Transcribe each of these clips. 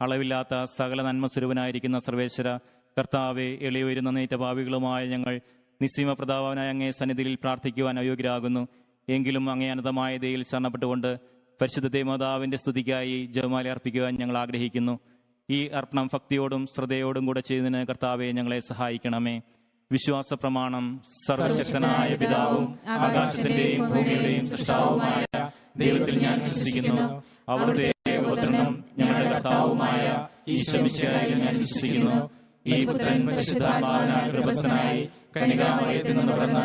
അളവില്ലാത്ത സകല നന്മ സ്വരൂപനായിരിക്കുന്ന സർവേശ്വര കർത്താവെ എളിയുയരുന്ന നീറ്റ ഭാവികളുമായ ഞങ്ങൾ നിസ്സീമ പ്രതാപനായ അങ്ങേ സന്നിധിയിൽ പ്രാർത്ഥിക്കുവാൻ അയോഗ്യരാകുന്നു. എങ്കിലും അങ്ങേ അനന്തമായ ദയിൽ ശരണപ്പെട്ടുകൊണ്ട് പരിശുദ്ധ ദേവമാതാവിന്റെ സ്തുതിക്കായി ജപമാല അർപ്പിക്കുവാൻ ഞങ്ങൾ ആഗ്രഹിക്കുന്നു. ഈ അർപ്പണം ഭക്തിയോടും ശ്രദ്ധയോടും കൂടെ ചെയ്യുന്നതിന് കർത്താവെ ഞങ്ങളെ സഹായിക്കണമേ. വിശ്വാസ പ്രമാണം സർവശക്തനായ പിതാവും ആകാശത്തിന്റെയും ഭൂമിയുടെയും സൃഷ്ടാവുമായ ദൈവത്തിൽ ഞാൻ വിശ്വസിക്കുന്നു. അവിടുത്തെ കർത്താവുമായ വിശ്വസിക്കുന്നു. ഈ പുത്രൻ പരിശുദ്ധാത്മാവിനാൽ ഗർഭസ്ഥനായി കനികാമയത്തിൽ നിന്ന് പിറന്ന്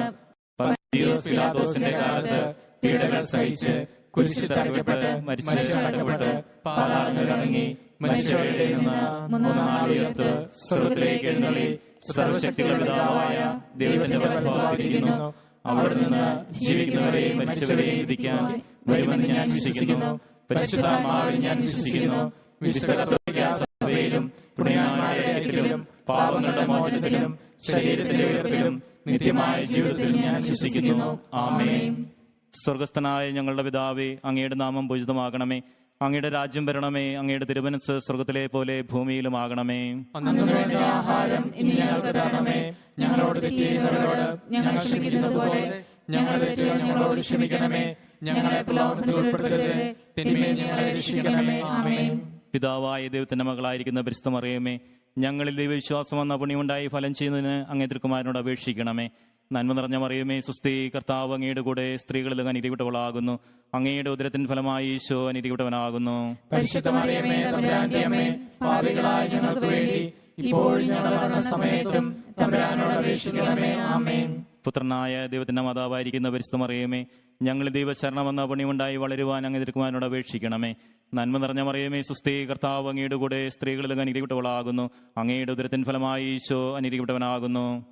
പിലാത്തോസിന്റെ കാലത്ത് പീഡകൾ സഹിച്ച് കുരിശിൽ തറക്കപ്പെട്ട് മരിച്ച് അടക്കപ്പെട്ട് പാതാളങ്ങളിൽ ഇറങ്ങി മനുഷ്യരുടെ നിന്ന് മൂന്നാം സ്വർഗത്തിലേക്ക് എഴുന്നള്ളി സർവശക്തികളുടെ പിതാവായ ദൈവത്തിന്റെ പ്രഭാവത്തിരിക്കുന്നു അവിടെ നിന്ന് ജീവിക്കുന്നവരെയും മരിച്ചവരെയും ഇരിക്കാൻ വരുമെന്ന് ഞാൻ വിശ്വസിക്കുന്നു. പരിശുദ്ധാത്മാവിൽ ഞാൻ വിശ്വസിക്കുന്നു. സഭയിലും പാപങ്ങളുടെ മോചനത്തിലും ശരീരത്തിന്റെ ഉയർപ്പിലും നിത്യമായ ജീവിതത്തിലും ഞാൻ വിശ്വസിക്കുന്നു. ആമേൻ. സ്വർഗസ്ഥനായ ഞങ്ങളുടെ പിതാവേ അങ്ങയുടെ നാമം പൂജിതമാകണമേ. അങ്ങയുടെ രാജ്യം വരണമേ. അങ്ങയുടെ തിരുവനസ് സ്വർഗത്തിലെ പോലെ ഭൂമിയിലും ആകണമേ ആഹാരം ഇനി ഞങ്ങൾക്ക് തരണമേ. ഞങ്ങളോട് തെറ്റിയവരോട് ചെയ്യുന്നവരോട് ഞങ്ങൾ ക്ഷമിക്കുന്നത് പോലെ ഞങ്ങളുടെ തെറ്റുകൾ ഞങ്ങളോട് ക്ഷമിക്കണമേ. ഞങ്ങളെ പ്രലോഭനത്തിൽ ഉൾപ്പെടുത്തരുത്. തിന്മയെ ഞങ്ങളെ രക്ഷിക്കണമേ. ആമേൻ. പിതാവായ ദൈവത്തിന്റെ മകളായിരിക്കുന്ന പരിസ്ഥമറിയമേ ഞങ്ങളിൽ ദൈവവിശ്വാസം എന്ന പുണ്യമുണ്ടായി ഫലം ചെയ്യുന്നതിന് അങ്ങേ തിരുക്കുമാരനോട് അപേക്ഷിക്കണമേ. നന്മ നിറഞ്ഞ മറിയമേ സുസ്ഥി കർത്താവ് അങ്ങയുടെ കൂടെ സ്ത്രീകളിൽ അനിരിവിട്ടവളാകുന്നു അങ്ങയുടെ ഉദരത്തിൻ ഫലമായി ഈശോ അനിരിവിട്ടവനാകുന്നു ഞങ്ങൾക്ക് വേണ്ടി ഞങ്ങളുടെ മരണസമയത്തും തമ്പുരാനോട് അപേക്ഷിക്കണമേ. ആമേൻ. പുത്രനായ ദൈവത്തിന്റെ മാതാവായിരിക്കുന്ന പരിസ്ഥിതമറിയമേ ഞങ്ങൾ ദൈവശരണമെന്ന പണിയുണ്ടായി വളരുവാൻ അങ്ങ് തിരുക്കുവാനോട് അപേക്ഷിക്കണമേ. നന്മ നിറഞ്ഞ മറിയമേ സുസ്ഥി കർത്താവ് അങ്ങയുടെ കൂടെ സ്ത്രീകളിൽ അനുഗ്രഹിക്കപ്പെട്ടവളാകുന്നു. അങ്ങയുടെ ഉദരത്തിൻ ഫലമായി ഈശോ അനുഗ്രഹിക്കപ്പെട്ടവനാകുന്നു.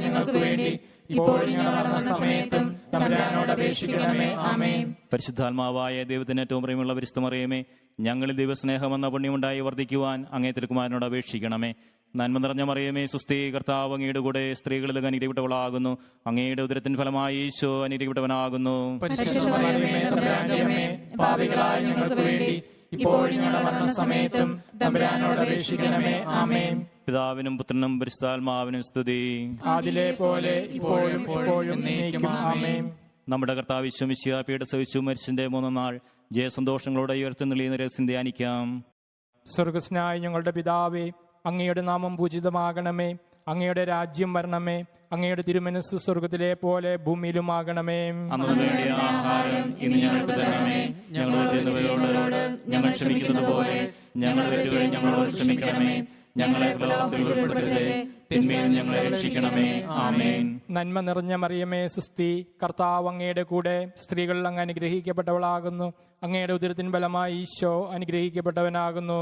ഞങ്ങൾക്ക് വേണ്ടി ഇപ്പോഴും മരണസമയത്തും തമ്പുരാനോട് അപേക്ഷിക്കണമേ ആമേൻ. പരിശുദ്ധാത്മാവായ ദൈവത്തിന് ഏറ്റവും പ്രിയമുള്ള പരിസ്ഥമറിയമേ ഞങ്ങളിൽ ദൈവസ്നേഹമെന്ന പുണ്യമുണ്ടായി വർദ്ധിക്കുവാൻ അങ്ങേ തിരുക്കുമാരനോട് അപേക്ഷിക്കണമേ. നന്മ നിറഞ്ഞ മറിയമേ സുസ്ഥി കർത്താവ് അങ്ങയുടെ കൂടെ സ്ത്രീകളിൽ അനുരിവിട്ടവളാകുന്നു അങ്ങയുടെ ഉദരത്തിൻ ഫലമായി ഈശോ ഞങ്ങൾക്ക് ഇപ്പോഴും ഞങ്ങളുടെ മരണസമയത്തും തമ്പുരാനോട് അപേക്ഷിക്കണമേ. ആമേൻ. പിതാവിനും പുത്രനും പരിശുദ്ധാത്മാവിനും സ്തുതി. അതിലെ പോലെ ഇപ്പോഴും ഇപ്പോഴും നമ്മുടെ കർത്താവ് വിശ്വമിശ്യ പീഠ സഹിച്ചു മരിച്ചിന്റെ മൂന്നാം നാൾ ജയസന്തോഷങ്ങളോടെ ഉയർത്തുന്നള്ളിയുന്ന രഹസ്യം ധ്യാനിക്കാം. സ്വർഗസ്നായ ഞങ്ങളുടെ പിതാവേ അങ്ങയുടെ നാമം പൂജിതമാകണമേ. അങ്ങയുടെ രാജ്യം വരണമേ. അങ്ങയുടെ തിരുമനസ് സ്വർഗത്തിലെ പോലെ ഭൂമിയിലുമാകണമേ. ആഹാരം ഇന്ന് ഞങ്ങൾക്ക് തരണമേ. ഞങ്ങൾ ഞങ്ങൾ ക്ഷമിക്കുന്നത് പോലെ ഞങ്ങൾ തെറ്റുകൾ ഞങ്ങളോട് ക്ഷമിക്കണമേ. ഞങ്ങളെ തിന്മയിൽ ഞങ്ങളെ രക്ഷിക്കണമേ. ആമേൻ. നന്മ നിറഞ്ഞ മറിയമേ സുസ്തി കർത്താവ് അങ്ങയുടെ കൂടെ സ്ത്രീകൾ അങ്ങ് അനുഗ്രഹിക്കപ്പെട്ടവളാകുന്നു. അങ്ങയുടെ ഉദരത്തിൻ ബലമായി ഈശോ അനുഗ്രഹിക്കപ്പെട്ടവനാകുന്നു.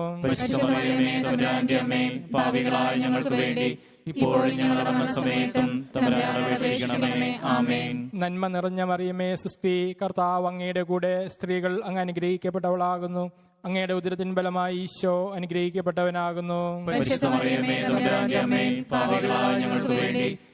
പാപികളായ ഞങ്ങൾക്ക് വേണ്ടി ഇപ്പോഴും ഞങ്ങളുടെ നന്മ നിറഞ്ഞ മറിയമേ സുസ്തി കർത്താവ് അങ്ങയുടെ കൂടെ സ്ത്രീകൾ അങ്ങ് അനുഗ്രഹിക്കപ്പെട്ടവളാകുന്നു. അങ്ങയുടെ ഉദരത്തിൻ ബലമായി ഈശോ അനുഗ്രഹിക്കപ്പെട്ടവനാകുന്നു.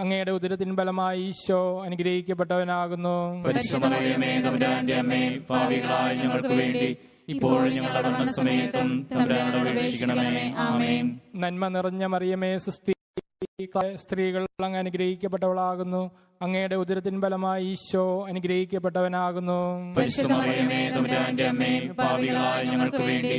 അങ്ങയുടെ ഉദരത്തിൻ ബലമായി ഈശോ അനുഗ്രഹിക്കപ്പെട്ടവനാകുന്നു. ഞങ്ങൾക്ക് വേണ്ടി ഞങ്ങളുടെ മരണസമയത്തും ആമേൻ. നന്മ നിറഞ്ഞ മറിയമേ സുസ്തി സ്ത്രീകൾ അങ്ങ് അനുഗ്രഹിക്കപ്പെട്ടവളാകുന്നു. അങ്ങയുടെ ഉദരത്തിൻ ബലമായി ഈശോ അനുഗ്രഹിക്കപ്പെട്ടവനാകുന്നു. ഞങ്ങൾക്ക് വേണ്ടി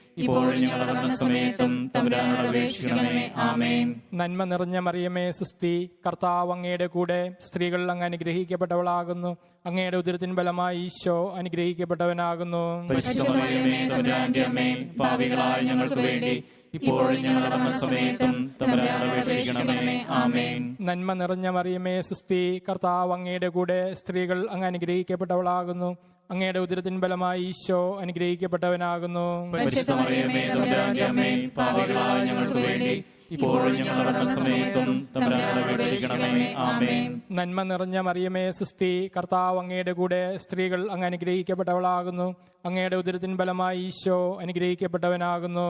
ഇപ്പോഴും ഞങ്ങളുടെ മരണസമയത്തും തമ്പുരാനോട് അപേക്ഷിക്കണമേ. ആമേൻ. നന്മ നിറഞ്ഞ മറിയമേ സുസ്തി കർത്താവ് അങ്ങയുടെ കൂടെ സ്ത്രീകൾ അങ്ങ് അനുഗ്രഹിക്കപ്പെട്ടവളാകുന്നു. അങ്ങയുടെ ഉദരത്തിൻ ബലമായി ഈശോ അനുഗ്രഹിക്കപ്പെട്ടവനാകുന്നു. ഞങ്ങൾക്ക് വേണ്ടി ഇപ്പോഴും ഞങ്ങളുടെ സമയത്തും നന്മ നിറഞ്ഞ മറിയമേ സുസ്തി കർത്താവ് അങ്ങയുടെ കൂടെ സ്ത്രീകൾ അങ്ങ് അനുഗ്രഹിക്കപ്പെട്ടവളാകുന്നു. അങ്ങയുടെ ഉദരത്തിൻ ബലമായി ഈശോ അനുഗ്രഹിക്കപ്പെട്ടവനാകുന്നു. നന്മ നിറഞ്ഞ മറിയമേ സുസ്തി കർത്താവ് അങ്ങയുടെ കൂടെ സ്ത്രീകൾ അങ്ങ് അനുഗ്രഹിക്കപ്പെട്ടവളാകുന്നു. അങ്ങയുടെ ഉദരത്തിൻ ബലമായി ഈശോ അനുഗ്രഹിക്കപ്പെട്ടവനാകുന്നു.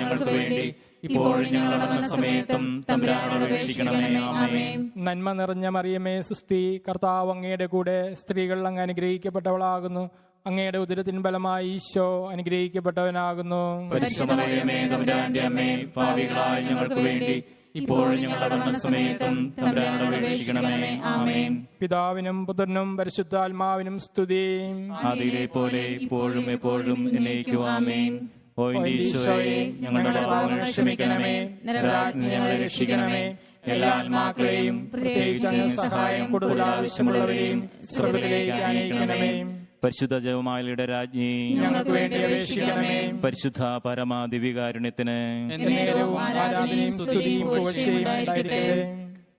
ഞങ്ങൾക്ക് വേണ്ടി ഞങ്ങളുടെ അപേക്ഷിക്കണമേ. ആമേൻ. നന്മ നിറഞ്ഞ മറിയമേ സുസ്തി കർത്താവ് അങ്ങയുടെ കൂടെ സ്ത്രീകൾ അങ്ങ് അനുഗ്രഹിക്കപ്പെട്ടവളാകുന്നു. അങ്ങയുടെ ഉദരത്തിൻ ബലമായി ഈശോ അനുഗ്രഹിക്കപ്പെട്ടവനാകുന്നു. ഞങ്ങൾക്ക് വേണ്ടി ഞങ്ങളുടെ തമ്പുരാനോട് ആമേൻ. പിതാവിനും പുത്രനും പരിശുദ്ധാത്മാവിനും സ്തുതി. അതിലെ പോലെ ഇപ്പോഴും എപ്പോഴും എന്നേക്കും ആമേൻ. ഓ ഈശോയെ ഞങ്ങളുടെ പാപങ്ങൾ ക്ഷമിക്കണമേ നരകാഗ്നി ഞങ്ങളെ രക്ഷിക്കണമേ എല്ലാ ആത്മാക്കളെയും പ്രത്യേകിച്ച് സഹായം കൂടുതൽ ആവശ്യമുള്ളവരെയും സ്വർഗത്തിലേക്ക് അയക്കണമേ. പരിശുദ്ധ ജവമാലിയുടെ രാജ്ഞി ഞങ്ങൾക്ക് വേണ്ടി അപേക്ഷിക്കണമേ. പരിശുദ്ധ പരമാദിവികാരുണ്യത്തിന്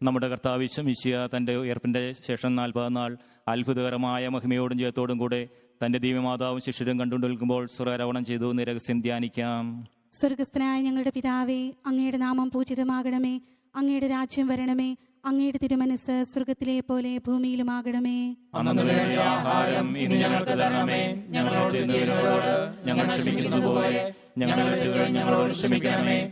നമ്മുടെ കർത്താവ് വിശ്വമിശിയ തന്റെ ഉയർപ്പിന്റെ ശേഷം നാൽപ്പത് നാൾ അത്ഭുതകരമായ മഹിമയോടും ജയത്തോടും കൂടെ തന്റെ ദീപമാതാവും ശിഷ്യരും കണ്ടുകൊണ്ട് നിൽക്കുമ്പോൾ സ്വരാരോപണം ചെയ്തു. എന്ന് രഹസ്യം ധ്യാനിക്കാം. സ്വർഗസ്ഥനായ ഞങ്ങളുടെ പിതാവേ അങ്ങയുടെ നാമം പൂജിതമാകണമേ. അങ്ങയുടെ രാജ്യം വരണമേ. അങ്ങയുടെ തിരുമനസ് സ്വർഗത്തിലെ പോലെ ഭൂമിയിലുമാകണമേ. ആഹാരം ഇന്ന് ഞങ്ങൾക്ക് തരണമേ. ഞങ്ങളോട് ഞങ്ങൾ ക്ഷമിക്കുന്നത് പോലെ ഞങ്ങളുടെ ഞങ്ങളോട് ക്ഷമിക്കണമേ.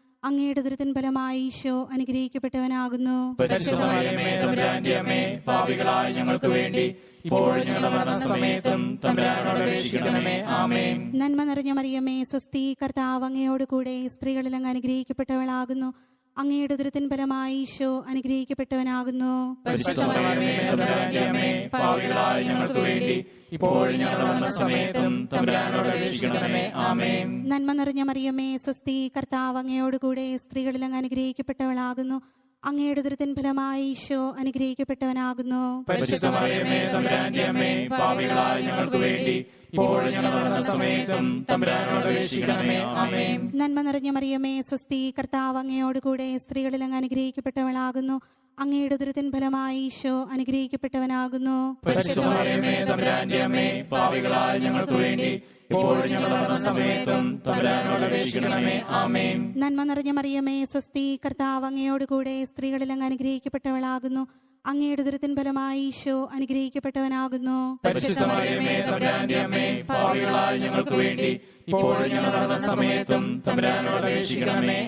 അങ്ങയുടെ ദുരിതൻ ഫലമായി ഈശോ അനുഗ്രഹിക്കപ്പെട്ടവനാകുന്നു. പാപികളായ ഞങ്ങൾക്ക് വേണ്ടി നന്മ നിറഞ്ഞ മറിയമ്മേ സ്വസ്തി കർത്താവ് അങ്ങയോട് കൂടെ സ്ത്രീകളിൽ അങ്ങ് അനുഗ്രഹിക്കപ്പെട്ടവളാകുന്നു. അങ്ങയുടെ ദുരിതൻ ഫലമായി ഈശോ അനുഗ്രഹിക്കപ്പെട്ടവനാകുന്നു. ഞങ്ങൾക്ക് വേണ്ടി ഞങ്ങളുടെ സമയത്തും തമ്പുരാനോട് അപേക്ഷിക്കണമേ. ആമേൻ. നന്മ നിറഞ്ഞ മറിയമ്മേ സ്വസ്തി കർത്താവ് അങ്ങയോട് കൂടെ സ്ത്രീകളിൽ അങ്ങ് അനുഗ്രഹിക്കപ്പെട്ടവളാകുന്നു. അങ്ങയുടെ ദുരിതൻ ഫലമായി ഈശോ അനുഗ്രഹിക്കപ്പെട്ടവനാകുന്നു. നന്മ നിറഞ്ഞ മറിയമ്മേ സ്വസ്തി കർത്താവ് അങ്ങയോട് കൂടെ സ്ത്രീകളിൽ അങ്ങ് അനുഗ്രഹിക്കപ്പെട്ടവളാകുന്നു. അങ്ങയുടെ ദുരിതൻ ഫലമായി ഈശോ അനുഗ്രഹിക്കപ്പെട്ടവനാകുന്നു. ഞങ്ങൾക്ക് വേണ്ടി നന്മ നിറഞ്ഞ മറിയമേ സ്വസ്തി കർത്താവ് അങ്ങയോട് കൂടെ സ്ത്രീകളിൽ അങ്ങ് അനുഗ്രഹിക്കപ്പെട്ടവളാകുന്നു. അങ്ങയുടെ ദുരിതൻ ഫലമായി ഈശോ അനുഗ്രഹിക്കപ്പെട്ടവനാകുന്നു. ഞങ്ങൾക്ക് വേണ്ടി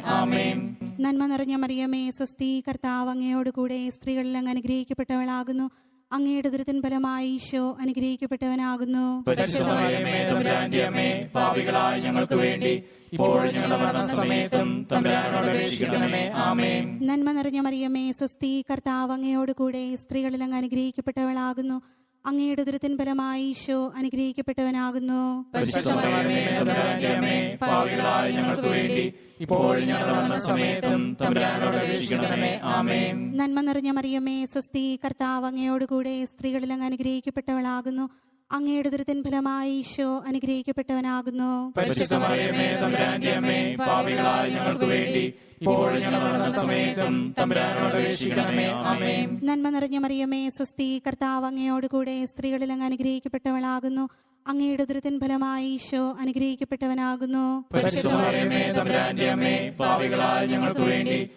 ആമേൻ. നന്മ നിറഞ്ഞ മറിയമേ സ്വസ്തി കർത്താവ് അങ്ങയോട് കൂടെ സ്ത്രീകളിൽ അങ്ങ് അനുഗ്രഹിക്കപ്പെട്ടവളാകുന്നു. അങ്ങയുടെ ദുരിതൻ ഫലമായി ഈശോ അനുഗ്രഹിക്കപ്പെട്ടവനാകുന്നു. ഞങ്ങൾക്ക് വേണ്ടി ഇപ്പോഴും ഞങ്ങളുടെ മരണസമയത്തും തമ്പുരാനോട് അപേക്ഷിക്കണമേ. ആമേൻ. നന്മ നിറഞ്ഞ മറിയമ്മേ സ്വസ്തി കർത്താവ് അങ്ങയോട് കൂടെ സ്ത്രീകളിൽ അങ്ങ് അനുഗ്രഹിക്കപ്പെട്ടവളാകുന്നു. അങ്ങയുടെ ദുരിതൻ ഫലമായി ഈശോ അനുഗ്രഹിക്കപ്പെട്ടവനാകുന്നു. നന്മ നിറഞ്ഞ മറിയമ്മേ സ്വസ്തി കർത്താവ് അങ്ങയോട് കൂടെ സ്ത്രീകളിൽ അങ്ങ് അനുഗ്രഹിക്കപ്പെട്ടവളാകുന്നു. അങ്ങയുടെ ഉദരത്തിൻ ഫലമായി ഈശോ അനുഗ്രഹിക്കപ്പെട്ടവനാകുന്നു. പാപികളായ ഞങ്ങൾക്ക് വേണ്ടി ഞങ്ങളുടെ സമയത്തും തമ്പുരാനോട് അപേക്ഷിക്കണമേ. ആമേൻ. നന്മ നിറഞ്ഞ മറിയമേ സ്വസ്തി കർത്താവ് അങ്ങയോട് കൂടെ സ്ത്രീകളിൽ അങ്ങ് അനുഗ്രഹിക്കപ്പെട്ടവളാകുന്നു. അങ്ങയുടെ ദുരിതൻ ഫലമായി ഈശോ അനുഗ്രഹിക്കപ്പെട്ടവനാകുന്നു. ഞങ്ങൾക്ക് വേണ്ടി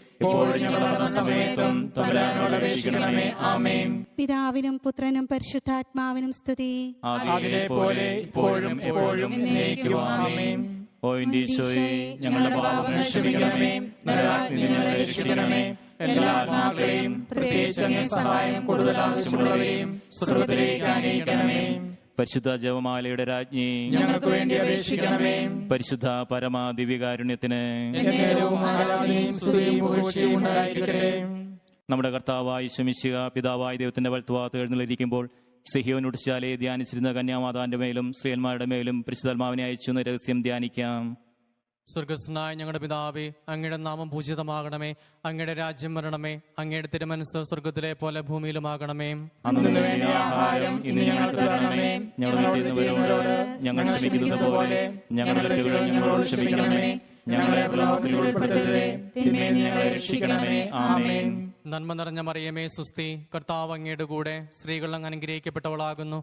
പിതാവിനും പുത്രനും പരിശുദ്ധാത്മാവിനും സ്തുതി. പോലെ ഇപ്പോഴും എപ്പോഴും ഞങ്ങളുടെ പാപങ്ങൾ ക്ഷമിക്കണമേ. ഞങ്ങളെ രക്ഷിക്കണമേ. എല്ലാ ആത്മാക്കളെയും പ്രത്യേകിച്ച് സഹായം കൂടുതൽ ആവശ്യമുള്ളവരെയും സ്വർഗത്തിലേക്ക് അനയിക്കണമേ പരിശുദ്ധ ജവമാലയുടെ രാജ്ഞി ഞങ്ങൾക്ക് വേണ്ടി അപേക്ഷിക്കണമേ. പരിശുദ്ധ പരമ ദിവ്യകാരുണ്യത്തിന് എന്നേരവും സ്തുതിയും പുകഴ്ചയും ഉണ്ടായിരിക്കട്ടെ. നമ്മുടെ കർത്താവായി ശമിശിക പിതാവായ ദൈവത്തിന്റെ വലത്തുവാത്ത് എഴുന്നള്ളിരിക്കുമ്പോൾ സിഹിയോൻ ഉടിച്ചാലെ ധ്യാനിച്ചിരുന്ന കന്യാമാതാന്റെ മേലും ശ്രീയന്മാരുടെ മേലും പരിശുദ്ധാത്മാവിനെ അയച്ചു രഹസ്യം ധ്യാനിക്കാം. സ്വർഗസ്നായ ഞങ്ങളുടെ പിതാവേ അങ്ങയുടെ നാമം പൂജിതമാകണമേ. അങ്ങയുടെ രാജ്യം വരണമേ. അങ്ങയുടെ തിരുമനസ് സ്വർഗത്തിലെ പോലെ ഭൂമിയിലുമാകണമേ. ഞങ്ങൾ ക്ഷമിക്കുന്നത് പോലെ ഞങ്ങളുടെ തെറ്റുകൾ ഞങ്ങളോട് ക്ഷമിക്കണമേ. ഞങ്ങളെ പ്രലോഭത്തിൽ ഉൾപ്പെടുത്തരുതേ. തിന്മയിൽ ഞങ്ങളെ രക്ഷിക്കണമേ. ആമേൻ. നന്മ നിറഞ്ഞ മറിയമേ സുസ്തി കർത്താവ് അങ്ങയുടെ കൂടെ സ്ത്രീകൾ അങ്ങ് അനുഗ്രഹിക്കപ്പെട്ടവളാകുന്നു.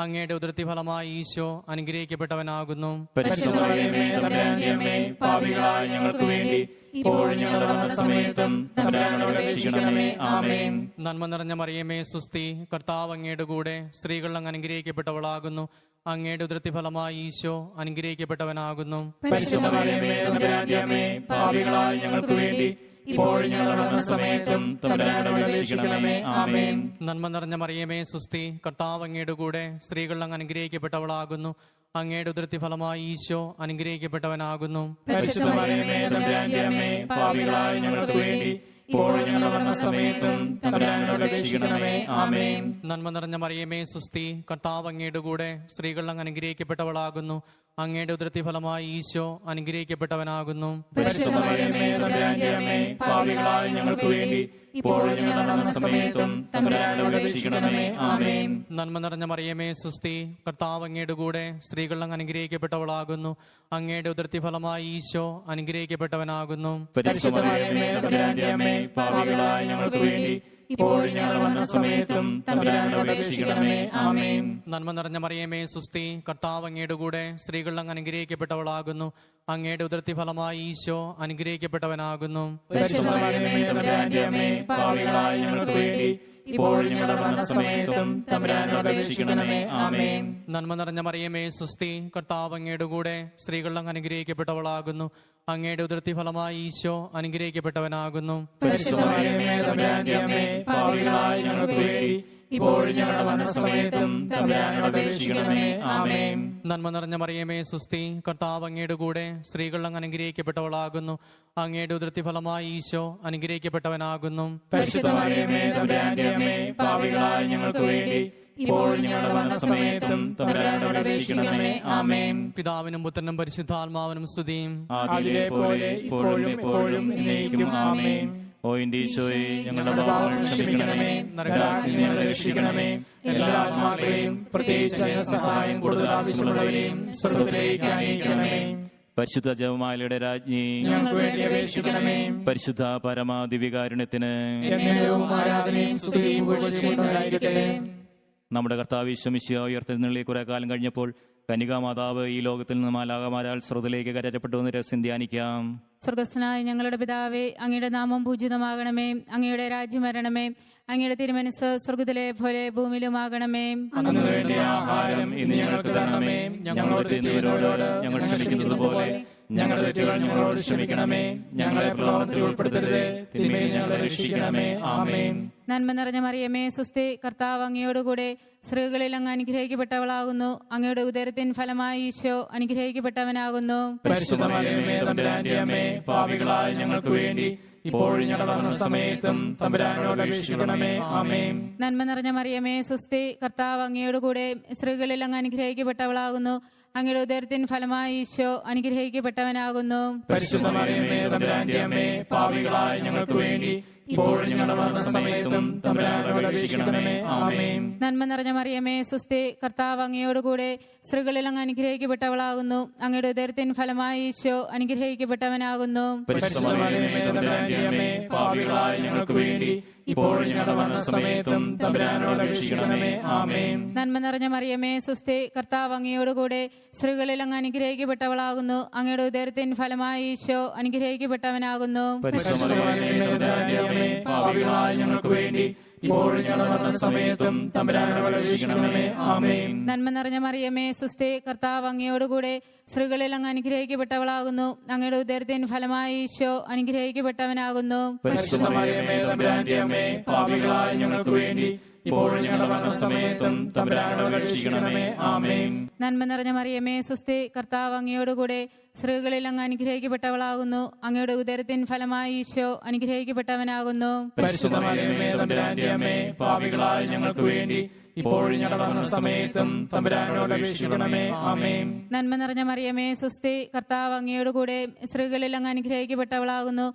അങ്ങയുടെ ഉദൃത്തി ഫലമായി ഈശോ അനുഗ്രഹിക്കപ്പെട്ടവനാകുന്നു. ഞങ്ങൾക്ക് വേണ്ടി നന്മ നിറഞ്ഞ മറിയമേ സുസ്തി കർത്താവ് അങ്ങയുടെ കൂടെ സ്ത്രീകൾ അങ്ങ് അനുഗ്രഹിക്കപ്പെട്ടവളാകുന്നു. അങ്ങയുടെ ഉദൃത്തി ഫലമായി ഈശോ അനുഗ്രഹിക്കപ്പെട്ടവനാകുന്നു. പാപികളായ ഞങ്ങൾക്ക് വേണ്ടി നന്മ നിറഞ്ഞ മറിയമേ സുസ്തി കർത്താവ് അങ്ങയുടെ കൂടെ സ്ത്രീകൾ അങ്ങ് അനുഗ്രഹിക്കപ്പെട്ടവളാകുന്നു. അങ്ങയുടെ ഉദൃത്തി ഫലമായി ഈശോ അനുഗ്രഹിക്കപ്പെട്ടവനാകുന്നു. ഞങ്ങൾക്ക് വേണ്ടി ഇപ്പോഴും ഞങ്ങളുടെ മരണസമയത്തും തമ്പുരാനോട് അപേക്ഷിക്കണമേ. ആമേൻ. നന്മ നിറഞ്ഞ മറിയമേ സുസ്തി. കർത്താവ് അങ്ങയുടെ കൂടെ സ്ത്രീകൾ അങ്ങ് അനുഗ്രഹിക്കപ്പെട്ടവളാകുന്നു. അങ്ങയുടെ ഉദൃത്തി ഫലമായി ഈശോ അനുഗ്രഹിക്കപ്പെട്ടവനാകുന്നു. പാപികളായ ഞങ്ങൾക്ക് വേണ്ടി നന്മ നിറഞ്ഞ മറിയമേ സുസ്തി കർത്താവ് അങ്ങയുടെ കൂടെ സ്ത്രീകൾ അങ്ങ് അനുഗ്രഹിക്കപ്പെട്ടവളാകുന്നു. അങ്ങയുടെ ഉദൃത്തി ഫലമായി ഈശോ അനുഗ്രഹിക്കപ്പെട്ടവനാകുന്നു. ഞങ്ങൾക്ക് വേണ്ടി ആമേൻ. നന്മ നിറഞ്ഞ മറിയമേ സുസ്തി. കർത്താവ് അങ്ങയുടെ കൂടെ സ്ത്രീകൾ അങ്ങ് അനുഗ്രഹിക്കപ്പെട്ടവളാകുന്നു. അങ്ങയുടെ ഉദർത്തി ഫലമായി ഈശോ അനുഗ്രഹിക്കപ്പെട്ടവനാകുന്നു. നന്മ നിറഞ്ഞ മറിയമേ സുസ്തി. കർത്താവ് അങ്ങയുടെ കൂടെ സ്ത്രീകൾ അങ്ങ് അനുഗ്രഹിക്കപ്പെട്ടവളാകുന്നു. അങ്ങയുടെ ഉദർത്തി ഫലമായി ഈശോ അനുഗ്രഹിക്കപ്പെട്ടവനാകുന്നു. ഇപ്പോഴും ഞങ്ങളുടെ മരണസമയത്തും തമ്പുരാനോട് അപേക്ഷിക്കണമേ ആമേൻ. നന്മ നിറഞ്ഞ മറിയമേ സുസ്തി കർത്താവ് അങ്ങയുടെ കൂടെ സ്ത്രീകൾ അങ്ങ് അനുഗ്രഹിക്കപ്പെട്ടവളാകുന്നു. അങ്ങയുടെ ഉദൃത്തി ഫലമായി ഈശോ അനുഗ്രഹിക്കപ്പെട്ടവനാകുന്നു. ഞങ്ങൾക്ക് വേണ്ടി പിതാവിനും പുത്രനും പരിശുദ്ധാത്മാവിനും സ്തുതിയും ഇപ്പോഴും ഓ ഇൻഡീശോയെ ഞങ്ങളുടെ പാപങ്ങൾ ക്ഷമിക്കണമേ ഞങ്ങളെ രക്ഷിക്കണമേ എല്ലാ ആത്മാക്കളെയും പ്രത്യേകിച്ച് സഹായം കൂടുതൽ ആവശ്യമുള്ളവരെയും സ്വർഗത്തിലേക്ക് അനയിക്കണമേ പരിശുദ്ധ ജവമാലയുടെ രാജ്ഞി പരിശുദ്ധ പരമാദിവികാരുണ്യത്തിന് നമ്മുടെ കർത്താവ് ഈശ്വമിശിയ ഉയർത്തെഴുന്നള്ളി കുറെ കാലം കഴിഞ്ഞപ്പോൾ കനികാ മാതാവ് ഈ ലോകത്തിൽ നിന്ന് മാലാകമാരാൽ ശ്രുതിലേക്ക് കരയറ്റപ്പെട്ടു എന്ന് രസം ധ്യാനിക്കാം. സ്വർഗസ്നായ ഞങ്ങളുടെ പിതാവേ അങ്ങയുടെ നാമം പൂജിതമാകണമേ. അങ്ങയുടെ രാജ്യം വരണമേ. അങ്ങയുടെ തിരുമനസ് സ്വർഗത്തിലെ പോലെ ഭൂമിയിലുമാകണമേ. ആഹാരം ഇന്ന് ഞങ്ങൾക്ക് തരണമേ. ഞങ്ങളുടെ ഞങ്ങൾ പോലെ ഞങ്ങളുടെ തെറ്റുകൾ ഞങ്ങളോട് ക്ഷമിക്കണമേ. ഞങ്ങളെ പ്രലോഭനത്തിൽ ഉൾപ്പെടുത്തരുതേ. തിന്മയിൽ ഞങ്ങളെ രക്ഷിക്കണമേ. ആമേൻ. നന്മ നിറഞ്ഞ മറിയമേ സുസ്ഥി കർത്താവ് അങ്ങയോടുകൂടെ സ്ത്രീകളിൽ അങ്ങ് അനുഗ്രഹിക്കപ്പെട്ടവളാകുന്നു. അങ്ങയുടെ ഉദരത്തിൻ ഫലമായി ഈശോ അനുഗ്രഹിക്കപ്പെട്ടവനാകുന്നു. പാപികളായ ഞങ്ങൾക്ക് വേണ്ടി ഇപ്പോഴും ഞങ്ങളുടെ സമയത്തും തമ്പുരാനോട് അപേക്ഷിക്കണമേ. ആമേൻ. നന്മ നിറഞ്ഞ മറിയമേ സുസ്ഥി കർത്താവ് അങ്ങയോടുകൂടെ സ്ത്രീകളിൽ അങ്ങ് അനുഗ്രഹിക്കപ്പെട്ടവളാകുന്നു. അങ്ങയുടെ ഉദരത്തിൻ ഫലമായി ഈശോ അനുഗ്രഹിക്കപ്പെട്ടവനാകുന്നു. ഞങ്ങൾക്ക് വേണ്ടി ഇപ്പോഴും ഞങ്ങളുടെ മരണസമയത്തും തമ്പുരാനോട് അപേക്ഷിക്കണമേ. ആമേൻ. നന്മ നിറഞ്ഞ മറിയമേ സുസ്ഥി കർത്താവ് അങ്ങയോടുകൂടെ സ്ത്രീകളിൽ അങ്ങ് അനുഗ്രഹിക്കപ്പെട്ടവളാകുന്നു. അങ്ങയുടെ ഉദരത്തിൻ ഫലമായി ഈശോ അനുഗ്രഹിക്കപ്പെട്ടവനാകുന്നു. പാപികളായ ഞങ്ങൾക്ക് വേണ്ടി ഇപ്പോഴും ഞങ്ങളുടെ മരണസമയത്തും തമ്പുരാനോട് അപേക്ഷിക്കണമേ. ആമേൻ. നന്മ നിറഞ്ഞ മറിയമേ സുസ്ഥി കർത്താവ് അങ്ങയോടുകൂടെ സ്ത്രീകളിൽ അങ്ങ് അനുഗ്രഹിക്കപ്പെട്ടവളാകുന്നു. അങ്ങയുടെ ഉദരത്തിൻ ഫലമായി ഈശോ അനുഗ്രഹിക്കപ്പെട്ടവനാകുന്നു. അമ്മേ പാപികളായ ഞങ്ങൾക്ക് വേണ്ടി. ഞങ്ങളുടെ സമയത്തും നന്മ നിറഞ്ഞ മറിയമേ സുസ്തി കർത്താവ് അങ്ങയോടുകൂടെ സ്ത്രീകളിൽ അങ്ങ് അനുഗ്രഹിക്കപ്പെട്ടവളാകുന്നു. അങ്ങയുടെ ഉദരത്തിൻ ഫലമായി ഈശോ അനുഗ്രഹിക്കപ്പെട്ടവനാകുന്നു. പാപികളായ ഞങ്ങൾക്ക് വേണ്ടി. ഇപ്പോഴും ഞങ്ങളുടെ മരണസമയത്തും തമ്പുരാനോട് അപേക്ഷിക്കണമേ. ആമേൻ. നന്മ നിറഞ്ഞ മറിയമേ സുസ്ഥി കർത്താവ് അങ്ങയോടുകൂടെ സ്ത്രീകളിൽ അങ്ങ് അനുഗ്രഹിക്കപ്പെട്ടവളാകുന്നു. അങ്ങയുടെ ഉദരത്തിൻ ഫലമായി ഈശോ അനുഗ്രഹിക്കപ്പെട്ടവനാകുന്നു. പാപികളായ ഞങ്ങൾക്ക് വേണ്ടി ഇപ്പോഴും ഞങ്ങളുടെ സമയത്തും തമ്പുരാനോട് അപേക്ഷിക്കണമേ. ആമേൻ. നന്മ നിറഞ്ഞ മറിയമേ സുസ്ഥി കർത്താവ് അങ്ങയോടുകൂടെ സ്ത്രീകളിൽ അങ്ങ് അനുഗ്രഹിക്കപ്പെട്ടവളാകുന്നു.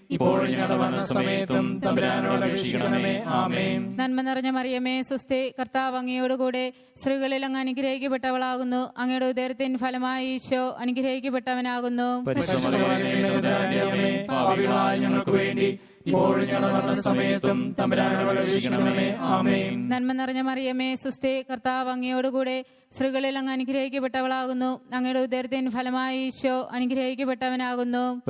ഇപ്പോഴും ഞങ്ങളുടെ മരണസമയത്തും തമ്പുരാനോട് അപേക്ഷിക്കണമേ. ആമേൻ. നന്മ നിറഞ്ഞ മറിയമേ സുസ്ഥി കർത്താവ് അങ്ങയോടുകൂടെ സ്ത്രീകളിൽ അങ്ങ് അനുഗ്രഹിക്കപ്പെട്ടവളാകുന്നു. അങ്ങയുടെ ഉദരത്തിൻ ഫലമായി ഈശോ അനുഗ്രഹിക്കപ്പെട്ടവനാകുന്നു. ഞങ്ങൾക്ക് വേണ്ടി ഇപ്പോഴും ഞങ്ങളുടെ മരണസമയത്തും തമ്പുരാനോട് അപേക്ഷിക്കണമേ ആമേൻ. നന്മ നിറഞ്ഞ മറിയമേ സുസ്ഥേ കർത്താവ് അങ്ങയോടുകൂടെ സ്ത്രീകളിൽ അങ്ങ് അനുഗ്രഹിക്കപ്പെട്ടവളാകുന്നു. അങ്ങയുടെ ഉദരത്തിൻ ഫലമായി ഈശോ അനുഗ്രഹിക്കപ്പെട്ടവനാകുന്നു.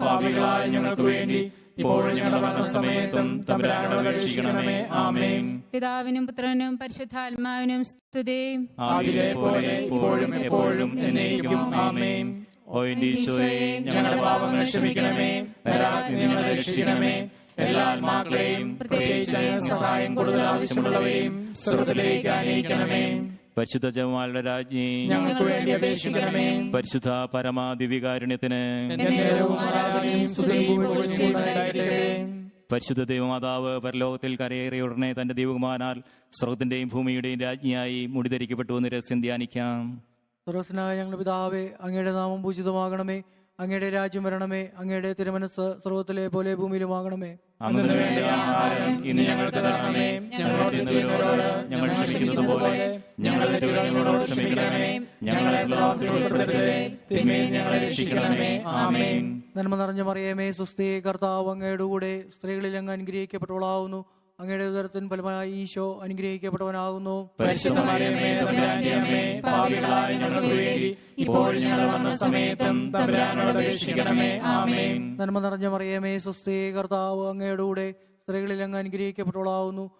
പാപികളായ ഞങ്ങൾക്ക് വേണ്ടി ഇപ്പോഴും ഞങ്ങളുടെ മരണസമയത്തും തമ്പുരാനോട് അപേക്ഷിക്കണമേ ആമേൻ. പിതാവിനും പുത്രനും പരിശുദ്ധാത്മാവിനും സ്തുതി. പോലെ ഇപ്പോഴും എപ്പോഴും എന്നേക്കും. ആമേൻ. ഓ ഞങ്ങളുടെ പാപങ്ങൾ ക്ഷമിക്കണമേ. ഞങ്ങളെ രക്ഷിക്കണമേ എല്ലാ ആത്മാക്കളെയും പ്രത്യേകിച്ച് സഹായം കൂടുതൽ ആവശ്യമുള്ളവരെയും സ്വർഗത്തിലേക്ക് അനയിക്കണമേ പരിശുദ്ധ ജവമാരുടെ രാജ്ഞി ഞങ്ങൾക്ക് വേണ്ടി അപേക്ഷിക്കണമേ. പരിശുദ്ധ പരമാദിവികാരുണ്യത്തിന്. പരിശുദ്ധ ദൈവമാതാവ് പരലോകത്തിൽ കരയേറിയ ഉടനെ തന്റെ ദൈവകുമാരനാൽ സ്രോതത്തിന്റെയും ഭൂമിയുടെയും രാജ്ഞിയായി മുടിധരിക്കപ്പെട്ടു എന്ന് രസ്യം ധ്യാനിക്കാം. ഞങ്ങളുടെ പിതാവേ അങ്ങയുടെ നാമം പൂജിതമാകണമേ. അങ്ങയുടെ രാജ്യം വരണമേ അങ്ങയുടെ തിരുമനസ് സർവത്തിലെ പോലെ ഭൂമിയിലുമാകണമേ അന്നു വേണ്ട ആഹാരം ഇന്ന് ഞങ്ങൾക്ക് തരണമേ. ഞങ്ങളോട് ചെയ്യുന്നവരോട് ഞങ്ങൾ ക്ഷമിക്കുന്നത് പോലെ ഞങ്ങളുടെ ക്ഷമിക്കണമേ. ഞങ്ങളെ പ്രലോഭനത്തിൽ ഉൾപ്പെടുത്തരുതേ. തിന്മയിൽ ഞങ്ങളെ രക്ഷിക്കണമേ. ആമേൻ. നന്മ നിറഞ്ഞ മറിയമേ സുസ്ഥി കർത്താവ് അങ്ങയുടെ കൂടെ സ്ത്രീകളിൽ അങ്ങ് അനുഗ്രഹിക്കപ്പെട്ടവളാവുന്നു. അങ്ങയുടെ ഉദരത്തിൻ ഫലമായി ഈശോ അനുഗ്രഹിക്കപ്പെട്ടവനാകുന്നു. നന്മ നിറഞ്ഞ മറിയമേ സുസ്ഥി കർത്താവ് അങ്ങയുടെ കൂടെ സ്ത്രീകളിൽ അങ്ങ് അനുഗ്രഹിക്കപ്പെട്ടവളാവുന്നു.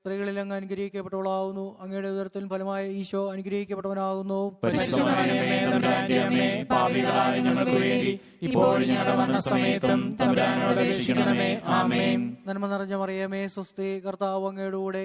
സ്ത്രീകളിൽ അങ്ങ് അനുഗ്രഹിക്കപ്പെട്ടവളാവുന്നു. അങ്ങയുടെ ഉദരത്തിൽ ഫലമായ ഈശോ അനുഗ്രഹിക്കപ്പെട്ടവനാകുന്നു. നന്മ നിറഞ്ഞ മറിയമേ സ്വസ്തി കർത്താവ് അങ്ങയുടെ കൂടെ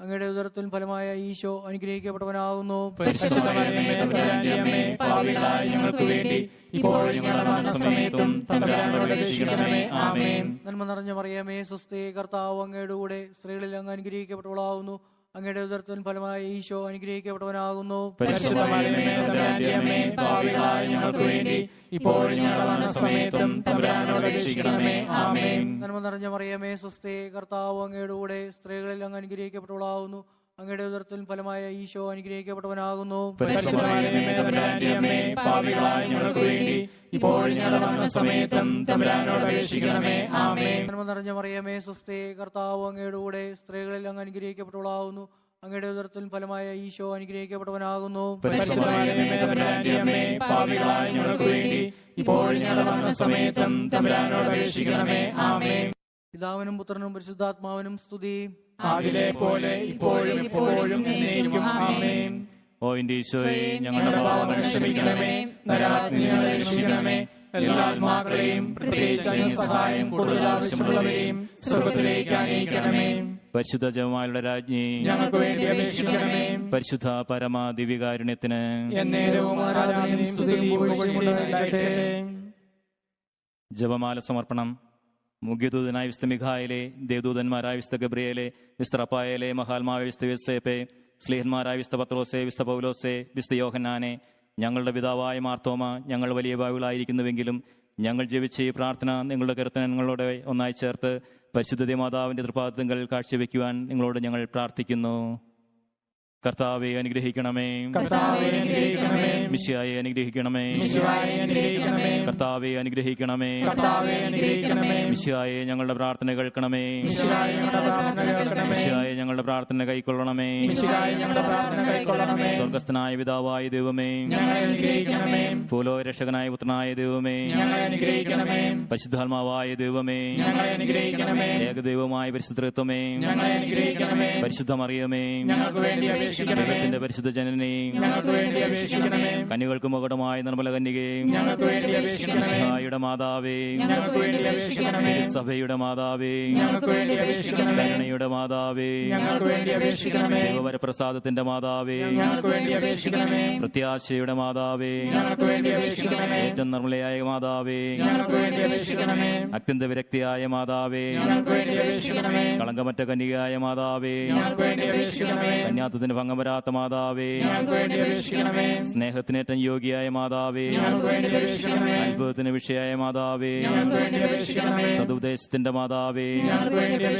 അങ്ങയുടെ ഉദരത്തിൻ ഫലമായ ഈശോ അനുഗ്രഹിക്കപ്പെട്ടവനാകുന്നു. നന്മ നിറഞ്ഞ മറിയമേ സ്വസ്തി കർത്താവ് അങ്ങയുടെ കൂടെ സ്ത്രീകളിൽ അങ്ങ് അനുഗ്രഹിക്കപ്പെട്ടവളാവുന്നു. അങ്ങയുടെ ഉദർത്തൻ ഫലമായി ഈശോ അനുഗ്രഹിക്കപ്പെട്ടവനാകുന്നു. നന്മ നിറഞ്ഞ മറിയമേ സ്വസ്ഥേ കർത്താവ് അങ്ങയുടെ കൂടെ സ്ത്രീകളിൽ അങ്ങ് അനുഗ്രഹിക്കപ്പെട്ടവളാകുന്നു അങ്ങയുടെ ഉദരത്തിൽ ഫലമായ ഈശോ അനുഗ്രഹിക്കപ്പെട്ടവനാകുന്നു. നിറഞ്ഞ മറിയമേ സ്വസ്ഥേ കർത്താവ് അങ്ങയുടെ കൂടെ സ്ത്രീകളിൽ അങ്ങ് അനുഗ്രഹിക്കപ്പെട്ടവളാകുന്നു അങ്ങയുടെ ഉദരത്തിൽ ഫലമായ ഈശോ അനുഗ്രഹിക്കപ്പെട്ടവനാകുന്നു. ഇപ്പോൾ സമയത്തും പിതാവിനും പുത്രനും പരിശുദ്ധാത്മാവിനും സ്തുതി. ആദിലെ പോലെ ഇപ്പോഴും ഇപ്പോഴും എന്നേക്കും. ആമേൻ. ഓ എന്റെ ഈശോയെ ഞങ്ങളുടെ പാപങ്ങൾ ക്ഷമിക്കണമേ. നരാഗ്നി ഞങ്ങളെ രക്ഷിക്കണമേ എല്ലാ ആത്മാക്കളെയും പ്രത്യേകിച്ച് സഹായം കൂടുതൽ ആവശ്യമുള്ളവരെയും സ്വർഗത്തിലേക്ക് അനയിക്കണമേ പരിശുദ്ധ ജപമാരുടെ രാജ്ഞി ഞങ്ങൾക്ക് വേണ്ടി അപേക്ഷിക്കണമേ. പരിശുദ്ധ പരമാദിവികാരുണ്യത്തിന് എന്നേരവും. ജപമാല സമർപ്പണം. മുഖ്യദൂതനായ വിസ്ത മിഖായിലെ ദേവദൂതന്മാരായ വിസ്ത ഗബ്രിയേലെ വിസ്ത റപ്പായേലെ മഹാത്മാവെ വിസ്ത വിസ്സേപ്പെ സ്ലീഹന്മാരായ വിസ്ത പത്രോസെ വിസ്ത പൗലോസെ വിസ്ത യോഹന്നാനെ ഞങ്ങളുടെ പിതാവായ മാർത്തോമ ഞങ്ങൾ വലിയ ഭാവികളായിരിക്കുന്നുവെങ്കിലും ഞങ്ങൾ ജീവിച്ച ഈ പ്രാർത്ഥന നിങ്ങളുടെ കീർത്തനങ്ങളോടെ ഒന്നായി ചേർത്ത് പരിശുദ്ധ മാതാവിന്റെ തൃപാദങ്ങൾ കാഴ്ചവെക്കുവാൻ നിങ്ങളോട് ഞങ്ങൾ പ്രാർത്ഥിക്കുന്നു. കർത്താവെ അനുഗ്രഹിക്കണമേ. മിശിയായെ അനുഗ്രഹിക്കണമേ. കർത്താവെ അനുഗ്രഹിക്കണമേ. മിശിയായെ ഞങ്ങളുടെ പ്രാർത്ഥന കേൾക്കണമേ. മിശിയായെ ഞങ്ങളുടെ പ്രാർത്ഥന കൈക്കൊള്ളണമേ. സ്വർഗസ്ഥനായ പിതാവായ ദൈവമേ. ഭൂലോ രക്ഷകനായ പുത്രനായ ദൈവമേ. പരിശുദ്ധാത്മാവായ ദൈവമേ. ഏകദൈവമായ പരിശുദ്ധത്വമേ. പരിശുദ്ധമറിയമേ. ദൈവത്തിന്റെ പരിശുദ്ധ ജനനെയും കനികൾക്ക് മകുടമായ നിർമ്മല കന്യകയും മാതാവേ സഭയുടെ മാതാവേ കരുണയുടെ മാതാവേ ദൈവവരപ്രസാദത്തിന്റെ മാതാവേ പ്രത്യാശയുടെ മാതാവേ ഏറ്റവും നിർമ്മലയായ മാതാവേ അത്യന്ത വിരക്തിയായ മാതാവേ കളങ്കമറ്റ കന്യകയായ മാതാവേ കന്യാത്തത്തിന് ഭംഗം വരാത്ത മാതാവേ സ്നേഹത്തിനേറ്റം യോഗിയായ മാതാവേ അത്ഭുതത്തിന് വിഷയായ മാതാവേ സതുപദേശത്തിന്റെ മാതാവേ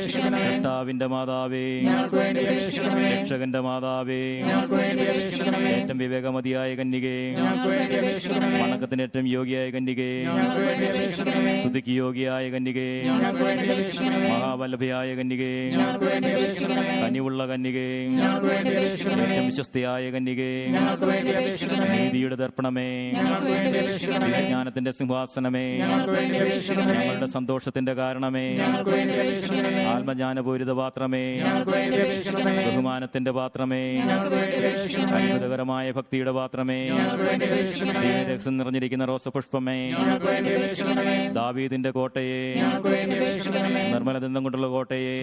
സൃഷ്ടാവിന്റെ മാതാവേ രക്ഷകന്റെ മാതാവേ ഏറ്റവും വിവേകമതിയായ കന്യകേ വണക്കത്തിന് ഏറ്റവും യോഗിയായ കന്യകേ സ്തുതിക്ക് യോഗിയായ കന്യകേ മഹാവല്ലഭയായ കന്യകേ കനിവുള്ള കന്യകേ അപേക്ഷിക്കണമേ ഏറ്റവും വിശ്വസ്തയായ കന്യകേ ഞങ്ങൾക്ക് വേണ്ടി അപേക്ഷിക്കണമേ നീതിയുടെ ദർപ്പണമേ ഞങ്ങൾക്ക് വേണ്ടി അപേക്ഷിക്കണമേ ജ്ഞാനത്തിന്റെ സിംഹാസനമേ ഞങ്ങൾക്ക് വേണ്ടി അപേക്ഷിക്കണമേ ഞങ്ങളുടെ സന്തോഷത്തിന്റെ കാരണമേ ഞങ്ങൾക്ക് വേണ്ടി അപേക്ഷിക്കണമേ ആത്മജ്ഞാനപൂരിത പാത്രമേ ഞങ്ങൾക്ക് വേണ്ടി അപേക്ഷിക്കണമേ ബഹുമാനത്തിന്റെ പാത്രമേ ഞങ്ങൾക്ക് വേണ്ടി അപേക്ഷിക്കണമേ അത്ഭുതകരമായ ഭക്തിയുടെ പാത്രമേ ഞങ്ങൾക്ക് വേണ്ടി അപേക്ഷിക്കണമേ രക്തം നിറഞ്ഞിരിക്കുന്ന റോസപുഷ്പമേ ഞങ്ങൾക്ക് വേണ്ടി അപേക്ഷിക്കണമേ ദാവീദിന്റെ കോട്ടയെ ഞങ്ങൾക്ക് വേണ്ടി നിർമ്മലദന്തം കൊണ്ടുള്ള കോട്ടയെ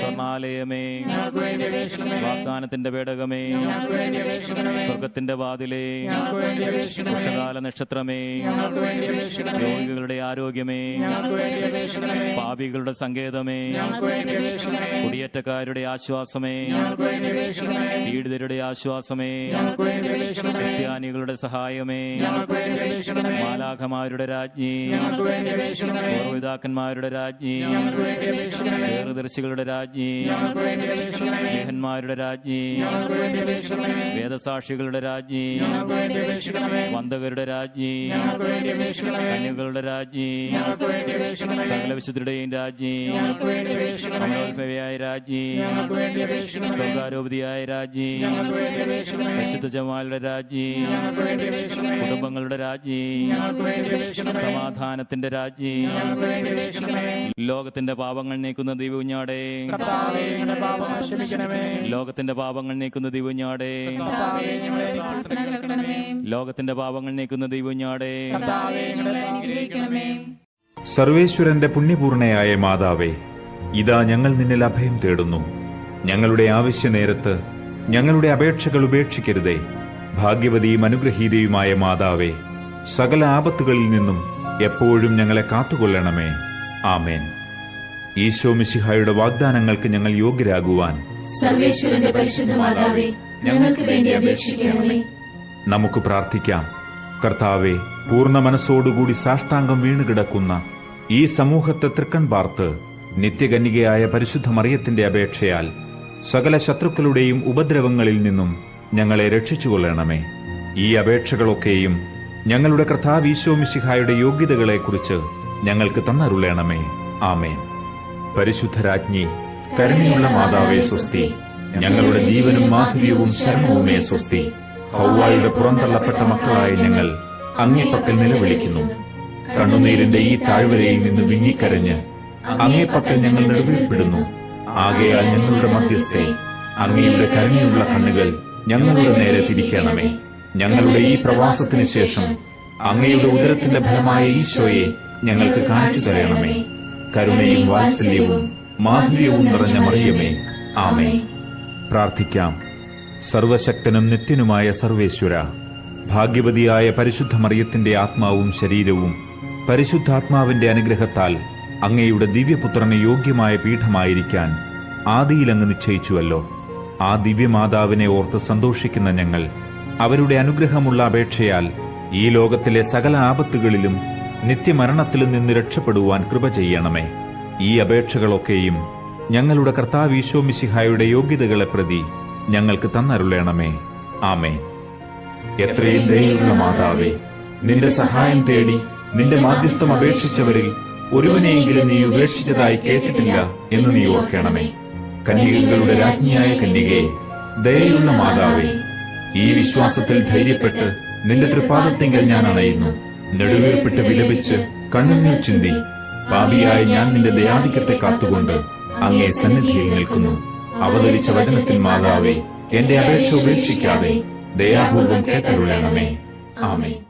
സ്വർണാലയമേ വാഗ്ദാനത്തിന്റെ പേടകമേ സ്വർഗത്തിന്റെ വാതിലേ ഉച്ചകാല നക്ഷത്രമേ രോഗികളുടെ ആരോഗ്യമേ പാപികളുടെ സങ്കേതമേ കുടിയേറ്റക്കാരുടെ ആശ്വാസമേ പീഡിതരുടെ ആശ്വാസമേ ക്രിസ്ത്യാനികളുടെ സഹായമേ മാലാഖമാരുടെ രാജ്ഞി ഞങ്ങൾക്ക് പൂർവിതാക്കന്മാരുടെ രാജ്ഞി വേർദർശികളുടെ രാജ്ഞി സ്നേഹന്മാരുടെ രാജ്ഞി വേദസാക്ഷികളുടെ രാജ്ഞി വന്ദകരുടെ രാജ്ഞി കന്യകളുടെ രാജ്ഞി സകല വിശുദ്ധരുടെയും രാജ്ഞി അമലോത്ഭവയായ രാജ്ഞി സ്വർഗാരോപതിയായ രാജ്ഞി പരിശുദ്ധ ജമാലുടെ രാജ്ഞി കുടുംബങ്ങളുടെ രാജ്ഞി സമാധാനത്തിന്റെ രാജ്ഞി ലോകത്തിന്റെ പാപങ്ങൾ നീക്കുന്ന ദൈവഞ്ഞാടേ ലോകത്തിന്റെ പാപങ്ങൾ നീക്കുന്ന ദൈവഞ്ഞാടേ കർത്താവേ ഞങ്ങളെ പ്രാർത്ഥന ലോകത്തിന്റെ പാപങ്ങൾ നീക്കുന്ന ദൈവഞ്ഞാടേ കർത്താവേ ഞങ്ങളെ അനുഗ്രഹിക്കണമേ. സർവേശ്വരന്റെ പുണ്യപൂർണയായ മാതാവേ ഇതാ ഞങ്ങൾ നിന്നിൽ അഭയം തേടുന്നു. ഞങ്ങളുടെ ആവശ്യ നേരത്ത് ഞങ്ങളുടെ അപേക്ഷകൾ ഉപേക്ഷിക്കരുതേ. ഭാഗ്യവതിയും അനുഗ്രഹീതയുമായ മാതാവേ സകല ആപത്തുകളിൽ നിന്നും എപ്പോഴും ഞങ്ങളെ കാത്തുകൊള്ളണമേ. ആമേൻ. ഈശോ മിശിഹായുടെ വാഗ്ദാനങ്ങൾക്ക് ഞങ്ങൾ യോഗ്യരാകുവാൻ സർവേശ്വരന്റെ പരിശുദ്ധ മാതാവേ ഞങ്ങൾക്ക് വേണ്ടി അപേക്ഷിക്കണമേ. നമുക്ക് പ്രാർത്ഥിക്കാം. കർത്താവെ പൂർണ മനസ്സോടുകൂടി സാഷ്ടാംഗം വീണുകിടക്കുന്ന ഈ സമൂഹത്തെ തൃക്കൺ പാർത്ത് നിത്യകന്യകയായ പരിശുദ്ധ മറിയത്തിന്റെ അപേക്ഷയാൽ സകല ശത്രുക്കളുടെയും ഉപദ്രവങ്ങളിൽ നിന്നും ഞങ്ങളെ രക്ഷിച്ചുകൊള്ളണമേ. ഈ അപേക്ഷകളൊക്കെയും ഞങ്ങളുടെ കർത്താവ് ഈശോ മിശിഹായുടെ യോഗ്യതകളെക്കുറിച്ച് ഞങ്ങൾക്ക് തന്നരുളേണമേ. ആമേൻ. പരിശുദ്ധരാജ്ഞി കരുണയുള്ള മാതാവേ സ്വസ്തി. ഞങ്ങളുടെ ജീവനും മാധുര്യവും ശരണവുമേ സ്വസ്തി. ഹൗവായുടെ പുറന്തള്ളപ്പെട്ട മക്കളായ ഞങ്ങൾ അങ്ങേപ്പക്കൽ നിലവിളിക്കുന്നു. കണ്ണുനീരിന്റെ ഈ താഴ്വരയിൽ നിന്ന് വിങ്ങിക്കരഞ്ഞ് അങ്ങേപ്പക്കൽ ഞങ്ങൾ നെടുവീർപ്പെടുന്നു ആകയാൽ ഞങ്ങളുടെ മധ്യസ്ഥെ അങ്ങയുടെ കരുണയുള്ള കണ്ണുകൾ ഞങ്ങളുടെ നേരെ തിരിക്കണമേ. ഞങ്ങളുടെ ഈ പ്രവാസത്തിന് ശേഷം അങ്ങയുടെ ഉദരത്തിന്റെ ഫലമായ ഈശോയെ ഞങ്ങൾക്ക് കാണിച്ചു തരണമേ. കരുണയും വാത്സല്യവും മാധുര്യവും നിറഞ്ഞ മറിയമേ. ആമേ പ്രാർത്ഥിക്കാം. സർവശക്തനും നിത്യനുമായ സർവേശ്വര ഭാഗ്യവതിയായ പരിശുദ്ധ മറിയത്തിന്റെ ആത്മാവും ശരീരവും പരിശുദ്ധാത്മാവിന്റെ അനുഗ്രഹത്താൽ അങ്ങയുടെ ദിവ്യപുത്രന് യോഗ്യമായ പീഠമായിരിക്കാൻ ആദിയിലങ്ങ് നിശ്ചയിച്ചുവല്ലോ. ആ ദിവ്യമാതാവിനെ ഓർത്ത് സന്തോഷിക്കുന്ന ഞങ്ങൾ അവരുടെ അനുഗ്രഹമുള്ള അപേക്ഷയാൽ ഈ ലോകത്തിലെ സകല ആപത്തുകളിലും നിത്യമരണത്തിലും നിന്ന് രക്ഷപ്പെടുവാൻ കൃപ ചെയ്യണമേ. ഈ അപേക്ഷകളൊക്കെയും ഞങ്ങളുടെ കർത്താവ് ഈശോ മിശിഹായുടെ യോഗ്യതകളെ പ്രതി ഞങ്ങൾക്ക് തന്നരുളേണമേ. ആമേ എത്രയും ദയുള്ള മാതാവേ നിന്റെ സഹായം തേടി നിന്റെ മാധ്യസ്ഥം അപേക്ഷിച്ചവരിൽ ഒരുവനെയെങ്കിലും നീ ഉപേക്ഷിച്ചതായി കേട്ടിട്ടില്ല എന്ന് നീ ഓർക്കണമേ. കന്യകകളുടെ രാജ്ഞിയായ കന്യകയെ ദയയുള്ള മാതാവേ ഈ വിശ്വാസത്തിൽ ധൈര്യപ്പെട്ട് നിന്റെ തൃപ്പാദത്തെങ്കിൽ ഞാൻ അണയുന്നു. നെടുവീർപ്പിട്ട് വിലപിച്ച് കണ്ണുനീർ ചിന്തി പാപിയായ ഞാൻ നിന്റെ ദയാധിക്യത്തെ കാത്തുകൊണ്ട് അങ്ങേ സന്നിധിയിൽ നിൽക്കുന്നു. അവതരിച്ച വചനത്തിൽ മാതാവേ എന്റെ അപേക്ഷ ഉപേക്ഷിക്കാതെ ദയാപൂർവം കേട്ടരുളണമേ. ആമേ